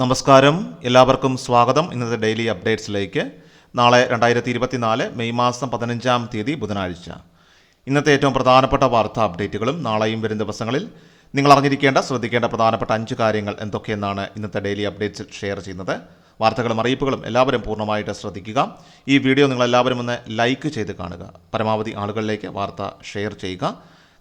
നമസ്കാരം. എല്ലാവർക്കും സ്വാഗതം. ഇന്നത്തെ ഡെയിലി അപ്ഡേറ്റ്സിലേക്ക്. നാളെ രണ്ടായിരത്തി ഇരുപത്തിനാല് മെയ് മാസം പതിനഞ്ചാം തീയതി ബുധനാഴ്ച. ഇന്നത്തെ ഏറ്റവും പ്രധാനപ്പെട്ട വാർത്താ അപ്ഡേറ്റുകളും നാളെയും വരും ദിവസങ്ങളിൽ നിങ്ങൾ അറിഞ്ഞിരിക്കേണ്ട ശ്രദ്ധിക്കേണ്ട പ്രധാനപ്പെട്ട അഞ്ച് കാര്യങ്ങൾ എന്തൊക്കെയെന്നാണ് ഇന്നത്തെ ഡെയിലി അപ്ഡേറ്റ്സിൽ ഷെയർ ചെയ്യുന്നത്. വാർത്തകളും അറിയിപ്പുകളും എല്ലാവരും പൂർണമായിട്ട് ശ്രദ്ധിക്കുക. ഈ വീഡിയോ നിങ്ങളെല്ലാവരും ഒന്ന് ലൈക്ക് ചെയ്ത് കാണുക. പരമാവധി ആളുകളിലേക്ക് വാർത്ത ഷെയർ ചെയ്യുക.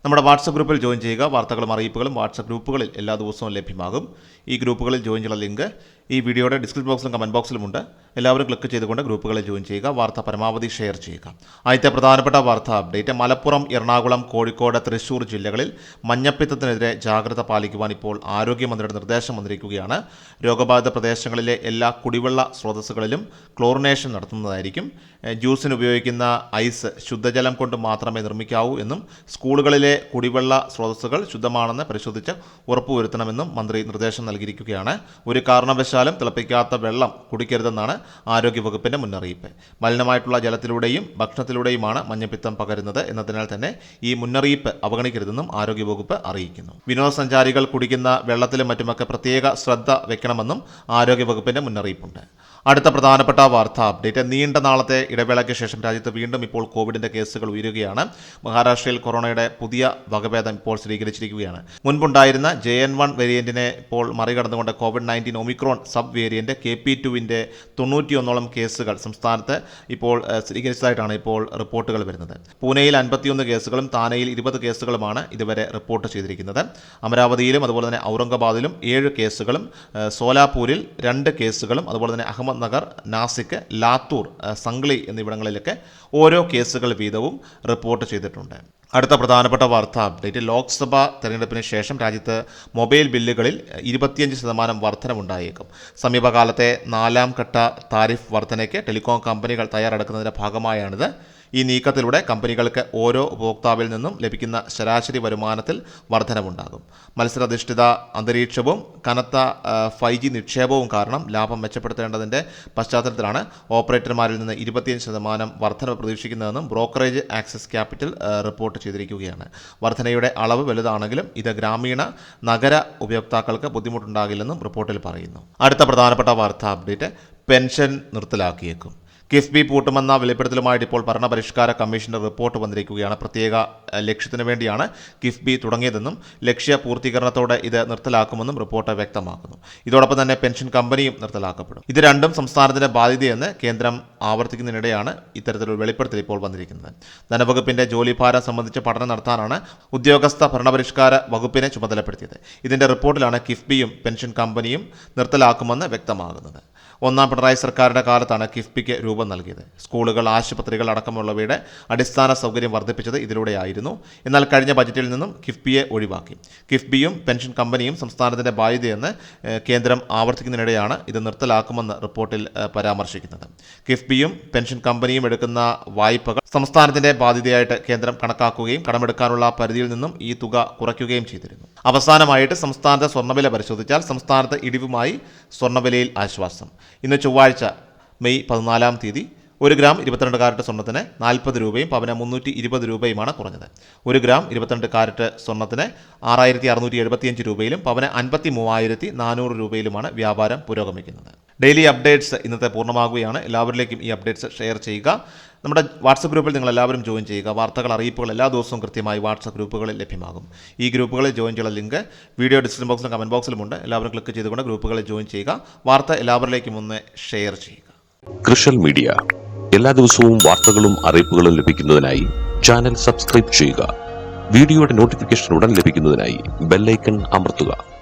നമ്മുടെ വാട്സപ്പ് ഗ്രൂപ്പിൽ ജോയിൻ ചെയ്യുക. വാർത്തകളും അറിയിപ്പുകളും വാട്സപ്പ് ഗ്രൂപ്പുകളിൽ എല്ലാ ദിവസവും ലഭ്യമാകും. ഈ ഗ്രൂപ്പുകളിൽ ജോയിൻ ചെയ്യുന്ന ലിങ്ക് ഈ വീഡിയോയുടെ ഡിസ്ക്രിപ്ഷൻ ബോക്സിലും കമന്റ് ബോക്സിലുമുണ്ട് എല്ലാവരും ക്ലിക്ക് ചെയ്തുകൊണ്ട് ഗ്രൂപ്പുകളിൽ ജോയിൻ ചെയ്യുക. വാർത്ത പരമാവധി ഷെയർ ചെയ്യുക. ആദ്യത്തെ പ്രധാനപ്പെട്ട വാർത്ത അപ്ഡേറ്റ്. മലപ്പുറം എറണാകുളം കോഴിക്കോട് തൃശൂർ ജില്ലകളിൽ മഞ്ഞപ്പിത്തത്തിനെതിരെ ജാഗ്രത പാലിക്കുവാൻ ഇപ്പോൾ ആരോഗ്യമന്ത്രിയുടെ നിർദ്ദേശം വന്നിരിക്കുകയാണ്. രോഗബാധിത പ്രദേശങ്ങളിലെ എല്ലാ കുടിവെള്ള സ്രോതസ്സുകളിലും ക്ലോറിനേഷൻ നടത്തുന്നതായിരിക്കും. ജ്യൂസിന് ഉപയോഗിക്കുന്ന ഐസ് ശുദ്ധജലം കൊണ്ട് മാത്രമേ നിർമ്മിക്കാവൂ എന്നും സ്കൂളുകളിലെ കുടിവെള്ള സ്രോതസ്സുകൾ ശുദ്ധമാണെന്ന് പരിശോധിച്ച് ഉറപ്പുവരുത്തണമെന്നും മന്ത്രി നിർദ്ദേശം നൽകിയിരിക്കുകയാണ്. ഒരു കാരണവശാലും തിളപ്പിക്കാത്ത വെള്ളം കുടിക്കരുതെന്നാണ് ആരോഗ്യവകുപ്പിന്റെ മുന്നറിയിപ്പ്. മലിനമായിട്ടുള്ള ജലത്തിലൂടെയും ഭക്ഷണത്തിലൂടെയുമാണ് മഞ്ഞപ്പിത്തം പകരുന്നത് എന്നതിനാൽ തന്നെ ഈ മുന്നറിയിപ്പ് അവഗണിക്കരുതെന്നും ആരോഗ്യവകുപ്പ് അറിയിക്കുന്നു. വിനോദസഞ്ചാരികൾ കുടിക്കുന്ന വെള്ളത്തിലും മറ്റുമൊക്കെ പ്രത്യേക ശ്രദ്ധ വെക്കണമെന്നും ആരോഗ്യവകുപ്പിന്റെ മുന്നറിയിപ്പുണ്ട്. അടുത്ത പ്രധാനപ്പെട്ട വാർത്താ അപ്ഡേറ്റ്. നീണ്ട നാളത്തെ ഇടവേളയ്ക്ക് ശേഷം രാജ്യത്ത് വീണ്ടും ഇപ്പോൾ കോവിഡിന്റെ കേസുകൾ ഉയരുകയാണ്. മഹാരാഷ്ട്രയിൽ കൊറോണയുടെ പുതിയ വകഭേദം ഇപ്പോൾ സ്ഥിരീകരിച്ചിരിക്കുകയാണ്. മുൻപുണ്ടായിരുന്ന ജെ എൻ വൺ വേരിയന്റിനെ ഇപ്പോൾ മറികടന്നുകൊണ്ട് Covid nineteen Omicron sub variant K P ടുവിന്റെ തൊണ്ണൂറ്റിയൊന്നോളം കേസുകൾ സംസ്ഥാനത്ത് ഇപ്പോൾ സ്ഥിരീകരിച്ചതായിട്ടാണ് ഇപ്പോൾ റിപ്പോർട്ടുകൾ വരുന്നത്. പൂനെയിൽ അൻപത്തിയൊന്ന് കേസുകളും താനെയിൽ ഇരുപത് കേസുകളുമാണ് ഇതുവരെ റിപ്പോർട്ട് ചെയ്തിരിക്കുന്നത്. അമരാവതിയിലും അതുപോലെ തന്നെ ഔറംഗാബാദിലും ഏഴ് കേസുകളും സോലാപൂരിൽ രണ്ട് കേസുകളും അതുപോലെ തന്നെ അഹമ്മദ് നഗർ നാസിക് ലാത്തൂർ സംഗ്ലി എന്നിവിടങ്ങളിലൊക്കെ ഓരോ കേസുകൾ വീതവും റിപ്പോർട്ട് ചെയ്തിട്ടുണ്ട്. അടുത്ത പ്രധാനപ്പെട്ട വാർത്താ അപ്ഡേറ്റ്. ലോക്സഭാ തെരഞ്ഞെടുപ്പിന് ശേഷം രാജ്യത്ത് മൊബൈൽ ബില്ലുകളിൽ ഇരുപത്തിയഞ്ച് ശതമാനം വർധനവുണ്ടായേക്കും. സമീപകാലത്തെ നാലാം ഘട്ട താരിഫ് വർധനയ്ക്ക് ടെലികോം കമ്പനികൾ തയ്യാറെടുക്കുന്നതിന്റെ ഭാഗമായാണിത്. ഈ നീക്കത്തിലൂടെ കമ്പനികൾക്ക് ഓരോ ഉപഭോക്താവിൽ നിന്നും ലഭിക്കുന്ന ശരാശരി വരുമാനത്തിൽ വർധനവുണ്ടാകും. മത്സരാധിഷ്ഠിത അന്തരീക്ഷവും കനത്ത ഫൈവ് ജി നിക്ഷേപവും കാരണം ലാഭം മെച്ചപ്പെടുത്തേണ്ടതിന്റെ പശ്ചാത്തലത്തിലാണ് ഓപ്പറേറ്റർമാരിൽ നിന്ന് ഇരുപത്തിയഞ്ച് ശതമാനം വർധന പ്രതീക്ഷിക്കുന്നതെന്നും ബ്രോക്കറേജ് ആക്സസ് ക്യാപിറ്റൽ റിപ്പോർട്ട് ചെയ്തിരിക്കുകയാണ്. വർധനയുടെ അളവ് വലുതാണെങ്കിലും ഇത് ഗ്രാമീണ നഗര ഉപയോക്താക്കൾക്ക് ബുദ്ധിമുട്ടുണ്ടാകില്ലെന്നും റിപ്പോർട്ടിൽ പറയുന്നു. അടുത്ത പ്രധാനപ്പെട്ട വാർത്താ അപ്ഡേറ്റ് പെൻഷൻ നിർത്തലാക്കിയേക്കും. കിഫ്ബി പൂട്ടുമെന്ന വെളിപ്പെടുത്തലുമായിട്ട് ഇപ്പോൾ ഭരണപരിഷ്കാര കമ്മീഷന്റെ റിപ്പോർട്ട് വന്നിരിക്കുകയാണ്. പ്രത്യേക ലക്ഷ്യത്തിന് വേണ്ടിയാണ് കിഫ്ബി തുടങ്ങിയതെന്നും ലക്ഷ്യ പൂർത്തീകരണത്തോടെ ഇത് നിർത്തലാക്കുമെന്നും റിപ്പോർട്ട് വ്യക്തമാക്കുന്നു. ഇതോടൊപ്പം തന്നെ പെൻഷൻ കമ്പനിയും നിർത്തലാക്കപ്പെടും. ഇത് രണ്ടും സംസ്ഥാനത്തിന്റെ ബാധ്യതയെന്ന് കേന്ദ്രം ആവർത്തിക്കുന്നതിനിടെയാണ് ഇത്തരത്തിലൊരു വെളിപ്പെടുത്തൽ ഇപ്പോൾ വന്നിരിക്കുന്നത്. ധനവകുപ്പിന്റെ ജോലിഭാരം സംബന്ധിച്ച് പഠനം നടത്താനാണ് ഉദ്യോഗസ്ഥ ഭരണപരിഷ്കാര വകുപ്പിനെ ചുമതലപ്പെടുത്തിയത്. ഇതിന്റെ റിപ്പോർട്ടിലാണ് കിഫ്ബിയും പെൻഷൻ കമ്പനിയും നിർത്തലാക്കുമെന്ന് വ്യക്തമാകുന്നത്. ഒന്നാം പിണറായി സർക്കാരിന്റെ കാലത്താണ് കിഫ്ബിക്ക് രൂപം നൽകിയത്. സ്കൂളുകൾ ആശുപത്രികൾ അടക്കമുള്ളവയുടെ അടിസ്ഥാന സൗകര്യം വർദ്ധിപ്പിച്ചത് ഇതിലൂടെയായിരുന്നു. എന്നാൽ കഴിഞ്ഞ ബജറ്റിൽ നിന്നും കിഫ്ബിയെ ഒഴിവാക്കി. കിഫ്ബിയും പെൻഷൻ കമ്പനിയും സംസ്ഥാനത്തിന്റെ ബാധ്യതയെന്ന് കേന്ദ്രം ആവർത്തിക്കുന്നതിനിടെയാണ് ഇത് നിർത്തലാക്കുമെന്ന് റിപ്പോർട്ടിൽ പരാമർശിക്കുന്നത്. കിഫ്ബിയും പെൻഷൻ കമ്പനിയും എടുക്കുന്ന വായ്പകൾ സംസ്ഥാനത്തിന്റെ ബാധ്യതയായിട്ട് കേന്ദ്രം കണക്കാക്കുകയും കടമെടുക്കാനുള്ള പരിധിയിൽ നിന്നും ഈ തുക കുറയ്ക്കുകയും ചെയ്തിരുന്നു. അവസാനമായിട്ട് സംസ്ഥാനത്തെ സ്വർണവില പരിശോധിച്ചാൽ സംസ്ഥാനത്ത് ഇടിവുമായി സ്വർണവിലയിൽ ആശ്വാസം. ഇന്ന് ചൊവ്വാഴ്ച മെയ് പതിനാലാം തീയതി ഒരു ഗ്രാം ഇരുപത്തിരണ്ട് കാരറ്റ് സ്വർണത്തിന് നാൽപ്പത് രൂപയും പവന് മുന്നൂറ്റി ഇരുപത് രൂപയുമാണ് കുറഞ്ഞത്. ഒരു ഗ്രാം ഇരുപത്തിരണ്ട് കാരറ്റ് സ്വർണത്തിന് ആറായിരത്തി അറുന്നൂറ്റി എഴുപത്തിയഞ്ച് രൂപയിലും പവന് അൻപത്തി മൂവായിരത്തി നാനൂറ് രൂപയിലുമാണ് വ്യാപാരം പുരോഗമിക്കുന്നത്. ഡെയിലി അപ്ഡേറ്റ്സ് ഇന്നത്തെ പൂർണമാകുകയാണ്. എല്ലാവരിലേക്കും ഈ അപ്ഡേറ്റ്സ് ഷെയർ ചെയ്യുക. നമ്മുടെ വാട്സപ്പ് ഗ്രൂപ്പിൽ നിങ്ങൾ എല്ലാവരും ജോയിൻ ചെയ്യുക. വാർത്തകൾ അറിയിപ്പുകൾ എല്ലാ ദിവസവും കൃത്യമായി വാട്സപ്പ് ഗ്രൂപ്പുകളിൽ ലഭ്യമാകും. ഈ ഗ്രൂപ്പുകളിൽ ജോയിൻ ചെയ്യുന്ന ലിങ്ക് വീഡിയോ ഡിസ്ക്രിപ്ഷൻ ബോക്സിലും കമന്റ് ബോക്സിലുമുണ്ട് എല്ലാവരും ക്ലിക്ക് ചെയ്തുകൊണ്ട് ഗ്രൂപ്പുകളിൽ ജോയിൻ ചെയ്യുക. വാർത്ത എല്ലാവരിലേക്കും ഒന്ന് ഷെയർ ചെയ്യുക. കൃഷൽ മീഡിയ എല്ലാ ദിവസവും വാർത്തകളും അറിയിപ്പുകളും ലഭിക്കുന്നതിനായി ചാനൽ സബ്സ്ക്രൈബ് ചെയ്യുക. വീഡിയോയുടെ നോട്ടിഫിക്കേഷൻ ഉടൻ ലഭിക്കുന്നതിനായി ബെല്ലൈക്കൺ അമർത്തുക.